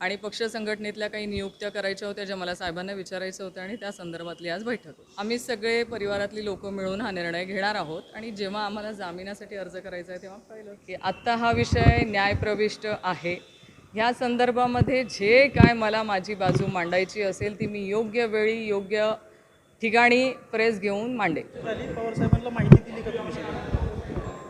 आणि पक्ष संघटनेतल्या काही नियुक्त्या करायच्या होत्या ज्या मला साहेबांना विचारायचं होतं आणि त्या संदर्भातली आज बैठक होती. आम्ही सगळे परिवारातली लोक मिळून हा निर्णय घेणार आहोत आणि जेव्हा आम्हाला जामिनासाठी अर्ज करायचा आहे तेव्हा कळलं की आत्ता हा विषय न्यायप्रविष्ट आहे. ह्या संदर्भामध्ये जे काय मला माझी बाजू मांडायची असेल ती मी योग्य वेळी योग्य ठिकाणी प्रेस घेऊन मांडे पवार साहेबांना माहिती दिली का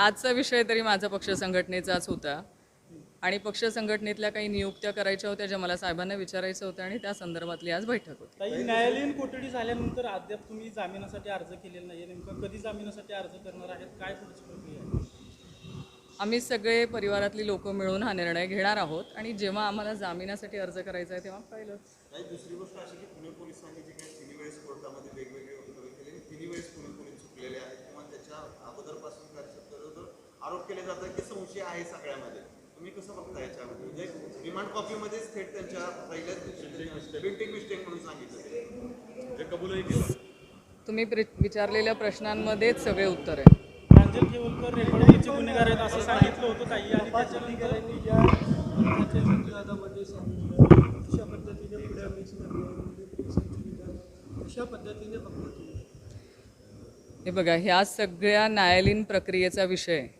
आजचा विषय तरी माझा पक्ष संघटनेचाच होता. आणि पक्ष संघटनेतल्या काही नियुक्त्या करायच्या होत्या ज्या मला साहेबांना विचारायचं होतं आणि त्या संदर्भातली आज बैठक होती. न्यायालयीन कोठडी झाल्यानंतर अद्याप तुम्ही जामिनासाठी अर्ज केलेला नाही नेमकं कधी जामिनासाठी अर्ज करणार आहेत? काय पुढची प्रक्रिया आहे? आम्ही सगळे परिवारातली लोक मिळून हा निर्णय घेणार आहोत आणि जेव्हा आम्हाला जामिनासाठी अर्ज करायचा आहे तेव्हा पाहिलं. दुसरी गोष्ट अशी की पुणे पोलिसांनी जे काही तिन्ही वेळेस कोर्टामध्ये वेगवेगळे वक्तव्य केले ते तिन्ही वेळेस पुणे पोलीस चुकलेले आहेत किंवा त्याच्या अगोदरपासून आरोप केले जातात की संशय आहे सगळ्यामध्ये. तुम्ही कसं बघता याच्यामध्ये? म्हणजे रिमांड कॉपीमध्येच थेट त्यांच्या पहिल्याच बिल्टिंग मिस्टेक म्हणून सांगितलं. ते कबूलही केलं. तुम्ही प्रि- विचारलेल्या प्रश्नांमध्येच सगळे उत्तर आहे प्रांजल खेवलकर रेकॉर्डिंगचे गुन्हेगार आहेत असं सांगितलं होतं ताई. आणि त्याच्यानंतर ज्या सांगितलं अशा पद्धतीने पुढे मिक्स विधान अशा पद्धतीने हे बघा ह्या सगळ्या न्यायालयीन प्रक्रियेचा विषय आहे.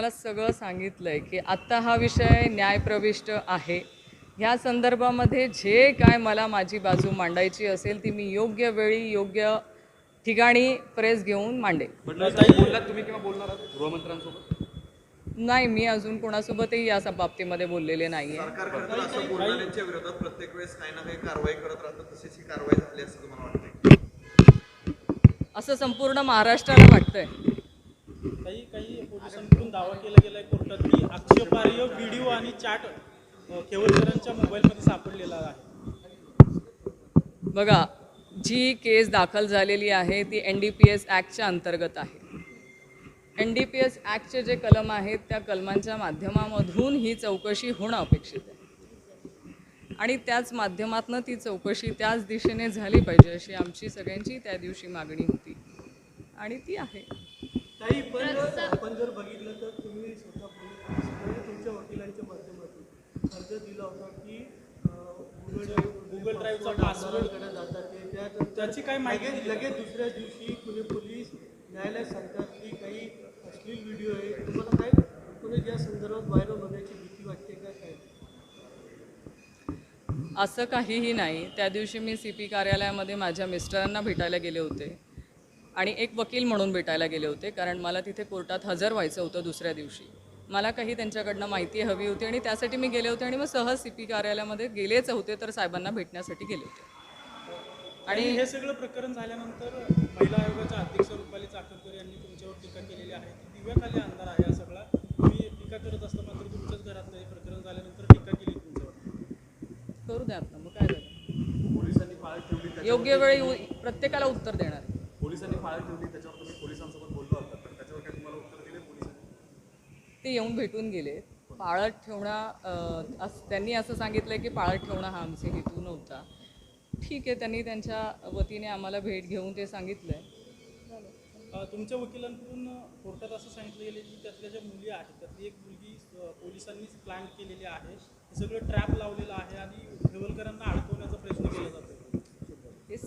तुम्हाला सगळं सांगितलंय की आत्ता हा विषय न्यायप्रविष्ट आहे. ह्या संदर्भामध्ये जे काय मला माझी बाजू मांडायची असेल ती मी योग्य वेळी योग्य ठिकाणी प्रेस घेऊन मांडे पण बोललात तुम्ही किंवा बोलणार आहात गृहमंत्र्यांसोबत? नाही मी अजून कोणासोबतही या बाबतीमध्ये बोललेले नाही आहे असं बोलणाऱ्यांच्या विरोधात प्रत्येक वेळेस काही ना काही कारवाई करत राहतं तशीच ही कारवाई झाली असं तुम्हाला वाटतंय? असं संपूर्ण महाराष्ट्राला वाटतंय. म्हणून दावा केला गेलाय कोर्टात की आक्षेपार्ह व्हिडिओ आणि चॅट केवळकरांच्या मोबाईलमध्ये सापडलेला आहे. बघा जी केस दाखल झालेली आहे ती एन डी पी एस ॲक्टच्या अंतर्गत आहे. एन डी पी एस ॲक्टचे जे कलम आहेत त्या कलमांच्या माध्यमामधून ही चौकशी होणं अपेक्षित आहे. आणि त्याच माध्यमातनं ती चौकशी त्याच दिशेने झाली पाहिजे अशी आमची सगळ्यांची त्या दिवशी मागणी होती. आणि ती आहे. काही पण आपण जर बघितलं तर तुम्ही स्वतः तुमच्या वकिलांच्या माध्यमातून अर्ज दिला होता की गुगल Google Drive चा password कडे जातात ते. त्यात त्याची काय माहिती लगेच दिली? लगेच दुसऱ्या दिवशी पुणे पोलीस न्यायालयात सांगतात की काही अश्लील व्हिडिओ आहे. तुम्हाला काय पुणे या संदर्भात व्हायरल होण्याची भीती वाटते का काय? असं काहीही नाही. त्या दिवशी मी सी पी कार्यालयामध्ये माझ्या मिस्टरांना भेटायला गेले होते. आणि एक वकील म्हणून भेटायला गेले होते कारण मला तिथे कोर्टात हजर व्हायचं होतं दुसऱ्या दिवशी. मला काही त्यांच्याकडनं माहिती हवी होती आणि त्यासाठी मी गेले होते आणि मग सहज सी पी कार्यालयामध्ये गेलेच होते तर साहेबांना भेटण्यासाठी गेले होते. आणि हे सगळं प्रकरण झाल्यानंतर महिला आयोगाच्या अध्यक्ष रुपाली चाकरकर यांनी तुमच्यावर टीका केलेली आहे. की दिव्याखाली अंधार आहे हा सगळा. तुम्ही टीका करत असता मात्र तुमच्याच घरातलं हे प्रकरण झाल्यानंतर टीका केली तुमच्यावर. करू द्यात ना मग काय झालं? पोलिसांनी योग्य वेळी प्रत्येकाला उत्तर देणार. पाळत ठेवली त्याच्यावर तुम्ही पोलिसांसोबत बोललो होता पण त्याच्यावर काय तुम्हाला उत्तर दिले पोलिसांनी? ते येऊन भेटून गेले. पाळत ठेवणं त्यांनी असं सांगितलं की पाळत ठेवणं हा आमचे हेतू नव्हता. ठीक आहे त्यांनी त्यांच्या वतीने आम्हाला भेट घेऊन ते सांगितलं आहे तुमच्या वकिलांकडून कोर्टात असं सांगितलं गेलं की त्यातल्या ज्या मुली आहेत त्यातली एक मुलगी पोलिसांनीच प्लॅन केलेली आहे. हे सगळं ट्रॅप लावलेलं आहे आणि खेवलकरांना अडकवण्याचा प्रयत्न केला जातो